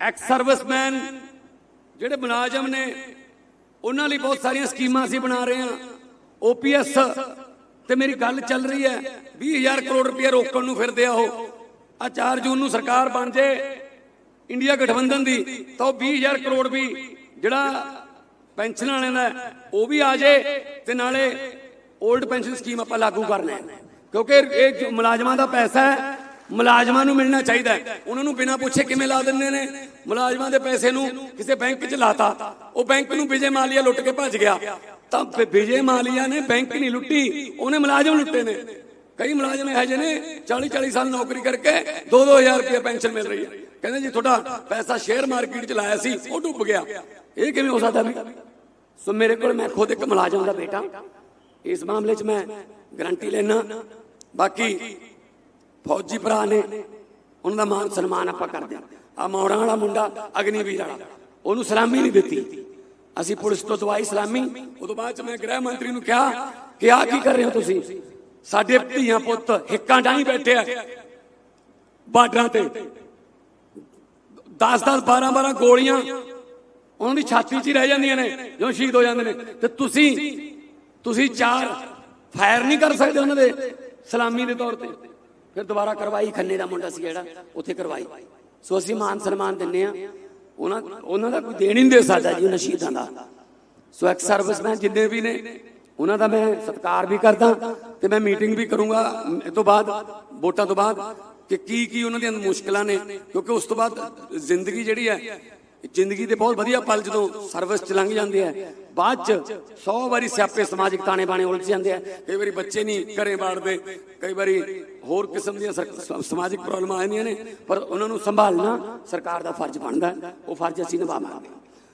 Ex serviceman ਜਿਹੜੇ ਮੁਲਾਜ਼ਮ ਨੇ, ਉਹਨਾਂ ਲਈ ਬਹੁਤ ਸਾਰੀਆਂ ਸਕੀਮਾਂ ਅਸੀਂ ਬਣਾ ਰਹੇ ਹਾਂ। ਓਪੀਐਸ ਤੇ ਮੇਰੀ ਗੱਲ ਚੱਲ ਰਹੀ ਹੈ 20000 ਕਰੋੜ ਰੁਪਏ ਰੋਕਣ ਨੂੰ ਫਿਰਦੇ ਆ ਉਹ। ਆ 4 ਜੂਨ ਨੂੰ ਸਰਕਾਰ ਬਣ ਜੇ, ਇੰਡੀਆ ਗਠਬੰਧਨ ਦੀ, ਤਾਂ ਉਹ 20000 ਕਰੋੜ ਵੀ ਜਿਹੜਾ ਪੈਨਸ਼ਨ ਵਾਲਿਆਂ ਦਾ ਉਹ ਵੀ ਆ ਜੇ ਤੇ ਨਾਲੇ 올ਡ ਪੈਨਸ਼ਨ ਸਕੀਮ ਆਪਾਂ ਲਾਗੂ ਕਰਨਾ ਹੈ ਕਿਉਂਕਿ ਇਹ ਜੋ ਮੁਲਾਜ਼ਮਾਂ ਦਾ ਪੈਸਾ ਹੈ ਮੁਲਾਜ਼ਮਾਂ ਨੂੰ ਮਿਲਣਾ ਚਾਹੀਦਾ ਹੈ। ਉਹਨਾਂ ਨੂੰ ਬਿਨਾਂ ਪੁੱਛੇ ਕਿਵੇਂ ਲਾ ਦਿੰਦੇ ਨੇ? ਮੁਲਾਜ਼ਮਾਂ ਦੇ ਪੈਸੇ ਨੂੰ ਕਿਸੇ ਬੈਂਕ 'ਚ ਲਾਤਾ। ਉਹ ਬੈਂਕ ਨੂੰ ਵਿਜੇ ਮਾਲੀਆ ਲੁੱਟ ਕੇ ਭੱਜ ਗਿਆ। ਤਾਂ ਵਿਜੇ ਮਾਲੀਆ ਨੇ ਬੈਂਕ ਨਹੀਂ ਲੁੱਟੀ। ਉਹਨੇ ਮੁਲਾਜ਼ਮ ਲੁੱਟੇ ਨੇ। ਕਈ ਮੁਲਾਜ਼ਮ ਇਹੋ ਜਿਹੇ ਨੇ 40 40 ਸਾਲ ਨੌਕਰੀ ਕਰਕੇ 2-2000 ਰੁਪਏ ਪੈਨਸ਼ਨ ਮਿਲ ਰਹੀ ਹੈ। ਕਹਿੰਦੇ ਜੀ, ਤੁਹਾਡਾ ਪੈਸਾ ਸ਼ੇਅਰ ਮਾਰਕੀਟ 'ਚ ਲਾਇਆ ਸੀ, ਉਹ ਡੁੱਬ ਗਿਆ। ਇਹ ਕਿਵੇਂ ਹੋ ਸਕਦਾ ਵੀ ਸੋ ਮੇਰੇ ਕੋਲ ਮੈਂ ਖੁਦ ਇੱਕ ਮੁਲਾਜ਼ਮ ਦਾ ਬੇਟਾ। ਇਸ ਮਾਮਲੇ 'ਚ ਮੈਂ ਗਰੰਟੀ ਲੈਣਾ ਬਾਕੀ ਫੌਜੀ ਭਰਾ ਨੇ, ਉਹਨਾਂ ਦਾ ਮਾਨ ਸਨਮਾਨ ਆਪਾਂ ਕਰਦੇ ਆ ਮੌੜਾਂ ਵਾਲਾ ਮੁੰਡਾ, ਅਗਨੀਵੀਰ ਵਾਲਾ। ਉਹਨੂੰ ਸਲਾਮੀ ਨਹੀਂ ਦਿੱਤੀ। ਅਸੀਂ ਪੁਲਿਸ ਤੋਂ ਦਵਾਈ ਸਲਾਮੀ। ਉਦੋਂ ਬਾਅਦ ਚ ਮੈਂ ਗ੍ਰਹਿ ਮੰਤਰੀ ਨੂੰ ਕਿਹਾ ਕਿ ਆ ਕੀ ਕਰ ਰਹੇ ਹੋ ਤੁਸੀਂ? ਸਾਡੇ ਧੀਆਂ ਪੁੱਤ ਹਿੱਕਾਂ ਡਾਈ ਬੈਠੇ ਆ। ਬਾਰਡਰਾਂ ਤੇ। 10 10 12 12 ਗੋਲੀਆਂ ਉਹਨਾਂ ਦੀ ਛਾਤੀ 'ਚ ਹੀ ਰਹਿ ਜਾਂਦੀਆਂ ਨੇ, ਜਦੋਂ ਸ਼ਹੀਦ ਹੋ ਜਾਂਦੇ ਨੇ। ਤੇ ਤੁਸੀਂ ਤੁਸੀਂ ਚਾਰ ਫਾਇਰ ਨਹੀਂ ਕਰ ਸਕਦੇ ਉਹਨਾਂ ਦੇ ਸਲਾਮੀ ਦੇ ਤੌਰ ਤੇ। ਫਿਰ ਦੁਬਾਰਾ ਕਰਵਾਈ ਖੰਨੇ ਦਾ ਮੁੰਡਾ ਸੀ ਜਿਹੜਾ, ਉੱਥੇ ਕਰਵਾਈ। ਸੋ ਅਸੀਂ ਮਾਨ ਸਨਮਾਨ ਦਿੰਨੇ ਆ। ਉਹਨਾਂ ਉਹਨਾਂ ਦਾ ਕੋਈ ਦੇਣ ਹੀ ਨਹੀਂ ਦੇ ਸਕਦਾ ਜੀ, ਉਹਨਾਂ ਸ਼ਹੀਦਾਂ ਦਾ। ਸੋ ਐਕਸ ਸਰਵਿਸਮੈਨ ਜਿੰਨੇ ਵੀ ਨੇ, ਉਹਨਾਂ ਦਾ ਮੈਂ ਸਤਿਕਾਰ ਵੀ ਕਰਦਾ ਤੇ ਮੈਂ ਮੀਟਿੰਗ ਵੀ ਕਰੂੰਗਾ ਇਹ ਤੋਂ ਬਾਅਦ, ਵੋਟਾਂ ਤੋਂ ਬਾਅਦ ਕਿ ਕੀ ਕੀ ਉਹਨਾਂ ਦੀਆਂ ਮੁਸ਼ਕਲਾਂ ਨੇ। ਕਿਉਂਕਿ ਉਸ ਤੋਂ ਬਾਅਦ ਜ਼ਿੰਦਗੀ ਜਿਹੜੀ ਹੈ, ਜ਼ਿੰਦਗੀ ਦੇ ਬਹੁਤ ਵਧੀਆ ਪਲ ਜਦੋਂ ਸਰਵਿਸ ਚ ਲੰਘ ਜਾਂਦੇ ਆ ਬਾਅਦ ਚ 100 ਵਾਰੀ ਸਿਆਪੇ ਸਮਾਜਿਕ ਤਾਣੇ ਬਾਣੇ ਉਲਝ ਜਾਂਦੇ ਆ। ਕਈ ਵਾਰੀ ਬੱਚੇ ਨਹੀਂ ਘਰੇ ਬਾੜਦੇ, ਕਈ ਵਾਰੀ ਹੋਰ ਕਿਸਮ ਦੀਆਂ ਸਰ- ਸਮਾਜਿਕ ਪ੍ਰੋਬਲਮਾਂ ਆਉਂਦੀਆਂ ਨੇ, ਪਰ ਉਹਨਾਂ ਨੂੰ ਸੰਭਾਲਣਾ ਸਰਕਾਰ ਦਾ ਫਰਜ਼ ਬਣਦਾ, ਉਹ ਫਰਜ਼ ਅਸੀਂ ਨਿਭਾਵਾਂਗੇ।